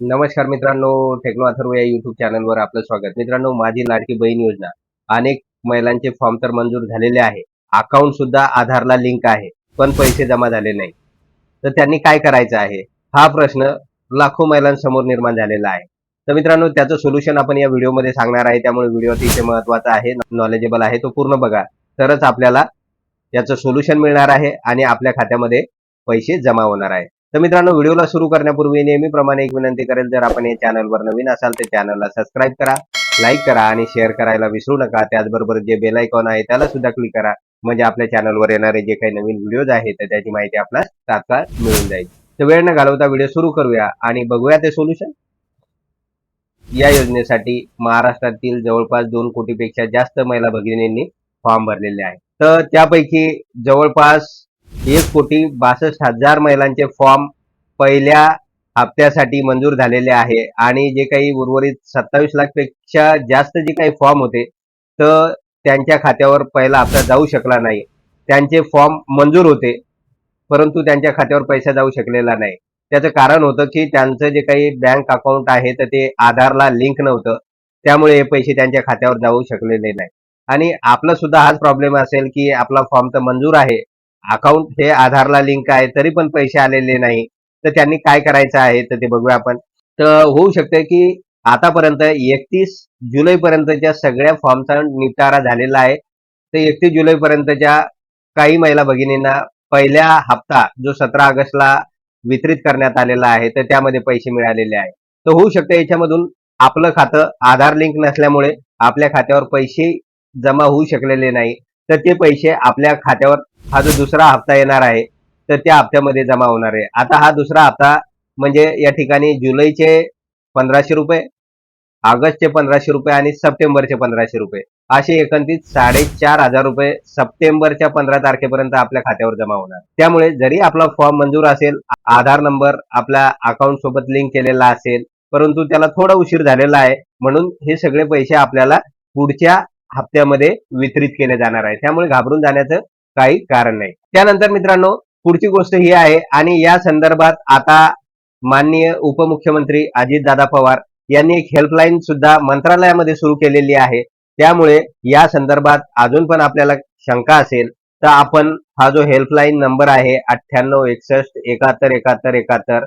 नमस्कार मित्रांनो टेक्नो अथर्व या युट्यूब चॅनलवर आपलं स्वागत. मित्रांनो माझी लाडकी बहीण योजना. अनेक महिलांचे फॉर्म तर मंजूर झालेले आहे. अकाउंट सुद्धा आधारला लिंक आहे पण पैसे जमा झाले नाही. तर त्यांनी काय करायचं आहे? हा प्रश्न लाखो महिलांसमोर निर्माण झालेला आहे. तर मित्रांनो त्याचं सोल्युशन आपण या व्हिडिओमध्ये सांगणार आहे. त्यामुळे व्हिडिओ अतिशय महत्त्वाचा आहे नॉलेजेबल आहे तो पूर्ण बघा. तरच आपल्याला याचं सोल्युशन मिळणार आहे आणि आपल्या खात्यामध्ये पैसे जमा होणार आहे. तर मित्रांनो व्हिडिओला सुरू करण्यापूर्वी नेहमीप्रमाणे एक विनंती करेल जर आपण या चॅनलवर नवीन असाल तर चॅनलला सबस्क्राईब करा लाईक करा आणि शेअर करायला विसरू नका. त्याचबरोबर जे बेल आयकॉन आहे त्याला सुद्धा क्लिक करा. म्हणजे आपल्या चॅनलवर येणारे जे काही नवीन व्हिडिओज आहेत तर त्याची माहिती आपल्याला तात्काळ मिळून जाईल. तर वेळ न घालवता व्हिडिओ सुरू करूया आणि बघूया ते सोल्युशन. या योजनेसाठी महाराष्ट्रातील जवळपास दोन कोटीपेक्षा जास्त महिला भगिनींनी फॉर्म भरलेले आहे. तर त्यापैकी जवळपास एक कोटी बासष्ट हजार महिलांचे फॉर्म पहिल्या हप्त्यासाठी मंजूर झालेले आहे. आणि जे काही उर्वरित सत्तावीस लाखपेक्षा जास्त जे काही फॉर्म होते तर त्यांच्या खात्यावर पहिला हप्ता जाऊ शकला नाही. त्यांचे फॉर्म मंजूर होते परंतु त्यांच्या खात्यावर पैसा जाऊ शकलेला नाही. त्याचं कारण होतं की त्यांचं जे काही बँक अकाउंट आहे तर ते आधारला लिंक नव्हतं. त्यामुळे हे पैसे त्यांच्या खात्यावर जाऊ शकलेले नाही आणि आपला सुद्धा हाच प्रॉब्लेम असेल की आपला फॉर्म तर मंजूर आहे अकाउंट हे आधारला लिंक आहे तरी पण पैसे आलेले नाही. तर त्यांनी काय करायचं आहे तर ते बघूया आपण. तर होऊ शकते की आतापर्यंत एकतीस जुलै पर्यंतच्या सगळ्या फॉर्मचा निपटारा झालेला आहे. तर एकतीस जुलै पर्यंतच्या काही महिला भगिनींना पहिल्या हप्ता जो सतरा ऑगस्टला वितरित करण्यात आलेला आहे तर त्यामध्ये पैसे मिळालेले आहे तर होऊ शकते याच्यामधून आपलं खातं आधार लिंक नसल्यामुळे आपल्या खात्यावर पैसे जमा होऊ शकलेले नाही. तर ते पैसे आपल्या खात्यावर हा जो दुसरा हप्ता येणार आहे तर त्या हप्त्यामध्ये जमा होणार आहे. आता हा दुसरा हप्ता म्हणजे या ठिकाणी जुलैचे पंधराशे रुपये ऑगस्टचे पंधराशे रुपये आणि सप्टेंबरचे पंधराशे रुपये. असे एकंदरीत साडेचार हजार रुपये सप्टेंबरच्या पंधरा तारखेपर्यंत आपल्या खात्यावर जमा होणार. त्यामुळे जरी आपला फॉर्म मंजूर असेल आधार नंबर आपल्या अकाउंट सोबत लिंक केलेला असेल परंतु त्याला थोडा उशीर झालेला आहे म्हणून हे सगळे पैसे आपल्याला पुढच्या हप्त्यामध्ये वितरित केले जाणार आहे. त्यामुळे घाबरून जाण्याचं काही कारण नाही. त्यानंतर मित्रांनो पुढची गोष्ट ही आहे आणि या संदर्भात आता माननीय उपमुख्यमंत्री अजितदादा पवार यांनी एक हेल्पलाईन सुद्धा मंत्रालयामध्ये सुरू केलेली आहे. त्यामुळे या संदर्भात अजून पण आपल्याला शंका असेल तर आपण हा जो हेल्पलाईन नंबर आहे अठ्ठ्याण्णव एकसष्ट एकाहत्तर एकाहत्तर एकाहत्तर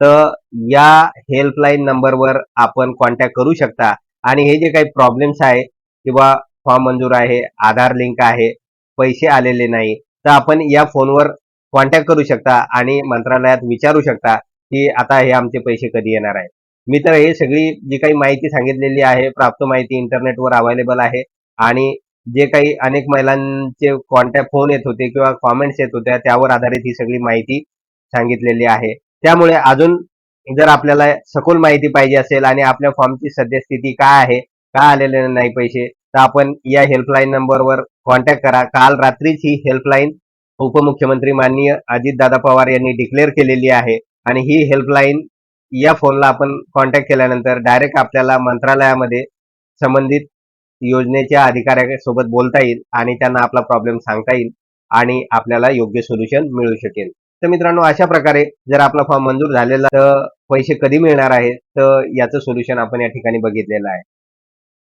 तर या हेल्पलाईन नंबरवर आपण कॉन्टॅक्ट करू शकता. आणि हे जे काही प्रॉब्लेम्स आहे किंवा फॉर्म मंजूर आहे आधार लिंक आहे पैसे आलेले नाही तर आपण या फोनवर कॉन्टॅक्ट करू शकता आणि मंत्रालयात विचारू शकता की आता हे आमचे पैसे कधी येणार आहे मी तर हे सगळी जी काही माहिती सांगितलेली आहे प्राप्त माहिती इंटरनेटवर अवेलेबल आहे आणि जे काही अनेक महिलांचे कॉन्टॅक्ट फोन येत होते किंवा कॉमेंट्स येत होत्या त्यावर आधारित ही सगळी माहिती सांगितलेली आहे. त्यामुळे अजून जर आपल्याला सखोल माहिती पाहिजे असेल आणि आपल्या फॉर्मची सद्यस्थिती काय आहे का आलेले नाही पैसे तर आपण या हेल्पलाईन नंबरवर कॉन्टॅक्ट करा. काल रात्रीच ही हेल्पलाईन उपमुख्यमंत्री माननीय अजितदादा पवार यांनी डिक्लेअर केलेली आहे आणि ही हेल्पलाईन या फोनला आपण कॉन्टॅक्ट केल्यानंतर डायरेक्ट आपल्याला मंत्रालयामध्ये संबंधित योजनेच्या अधिकाऱ्यासोबत बोलता येईल आणि त्यांना आपला प्रॉब्लेम सांगता येईल आणि आपल्याला योग्य सोल्युशन मिळू शकेल. तर मित्रांनो अशा प्रकारे जर आपला फॉर्म मंजूर झालेला तर पैसे कधी मिळणार आहे तर याचं सोल्युशन आपण या ठिकाणी बघितलेलं आहे.